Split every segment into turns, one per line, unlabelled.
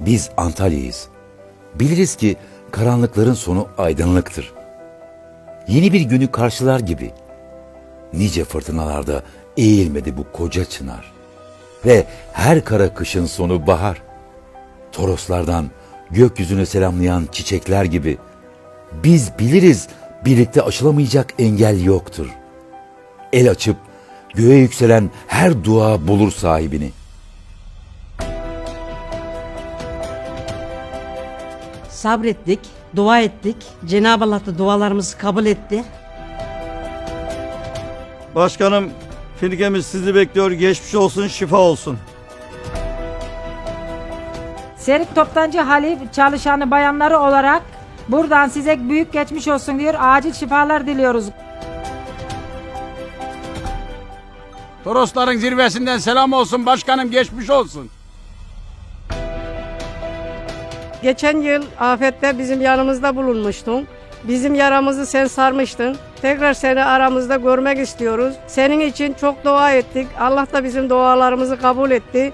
Biz Antalya'yız. Biliriz ki karanlıkların sonu aydınlıktır. Yeni bir günü karşılar gibi. Nice fırtınalarda eğilmedi bu koca çınar. Ve her kara kışın sonu bahar. Toroslardan gökyüzüne selamlayan çiçekler gibi. Biz biliriz birlikte aşılamayacak engel yoktur. El açıp göğe yükselen her dua bulur sahibini.''
Sabrettik, dua ettik. Cenab-ı Allah da dualarımızı kabul etti.
Başkanım, firkemiz sizi bekliyor. Geçmiş olsun, şifa olsun.
Serik Toptancı Halif çalışanı bayanları olarak buradan size büyük geçmiş olsun diyor. Acil şifalar diliyoruz.
Torosların zirvesinden selam olsun başkanım geçmiş olsun.
Geçen yıl afette bizim yanımızda bulunmuştun. Bizim yaramızı sen sarmıştın. Tekrar seni aramızda görmek istiyoruz. Senin için çok dua ettik. Allah da bizim dualarımızı kabul etti.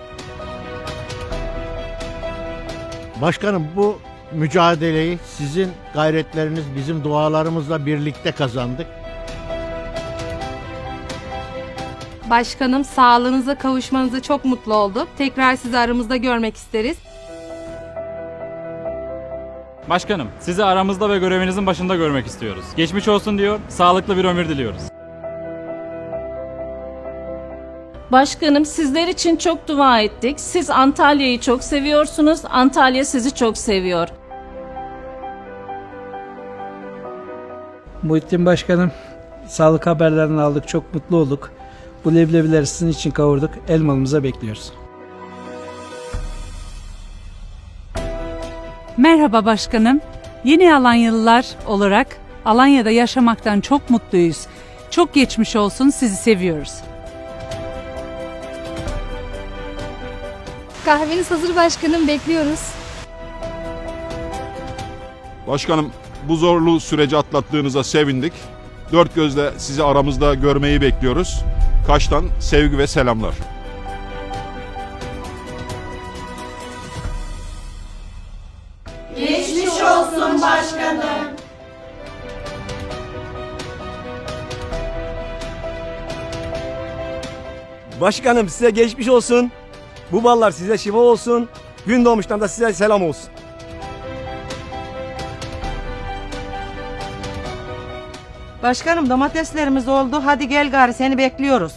Başkanım bu mücadeleyi sizin gayretleriniz bizim dualarımızla birlikte kazandık.
Başkanım sağlığınıza kavuşmanızı çok mutlu olduk. Tekrar sizi aramızda görmek isteriz.
Başkanım, sizi aramızda ve görevinizin başında görmek istiyoruz. Geçmiş olsun diyor, sağlıklı bir ömür diliyoruz.
Başkanım sizler için çok dua ettik. Siz Antalya'yı çok seviyorsunuz. Antalya sizi çok seviyor.
Muhittin Başkanım, sağlık haberlerini aldık, çok mutlu olduk. Bu leblebileri sizin için kavurduk, elmalımıza bekliyoruz.
Merhaba başkanım. Yeni Alanyalılar olarak Alanya'da yaşamaktan çok mutluyuz. Çok geçmiş olsun, sizi seviyoruz.
Kahveniz hazır başkanım bekliyoruz.
Başkanım bu zorlu süreci atlattığınıza sevindik. Dört gözle sizi aramızda görmeyi bekliyoruz. Kaş'tan sevgi ve selamlar.
Başkanım size geçmiş olsun. Bu ballar size şifa olsun. Gün doğmuştan da size selam olsun.
Başkanım domateslerimiz oldu. Hadi gel gari seni bekliyoruz.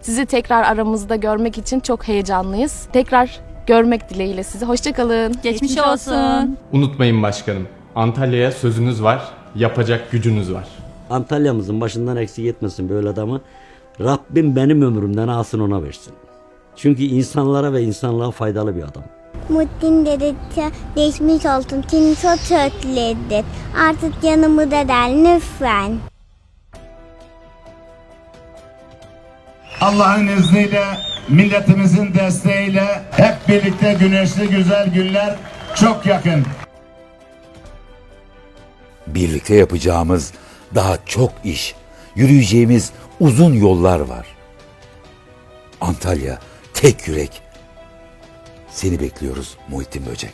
Sizi tekrar aramızda görmek için çok heyecanlıyız. Tekrar görmek dileğiyle sizi. Hoşçakalın.
Geçmiş olsun.
Unutmayın başkanım, Antalya'ya sözünüz var, yapacak gücünüz var.
Antalya'mızın başından eksik etmesin böyle adamı. Rabbim benim ömrümden alsın ona versin. Çünkü insanlara ve insanlığa faydalı bir adam.
Muhittin dedi geçmiş olsun. Seni çok özledim. Artık yanımda del lütfen.
Allah'ın izniyle milletimizin desteğiyle hep birlikte güneşli güzel günler çok yakın.
Birlikte yapacağımız daha çok iş, yürüyeceğimiz uzun yollar var. Antalya, tek yürek. Seni bekliyoruz Muhittin Böcek.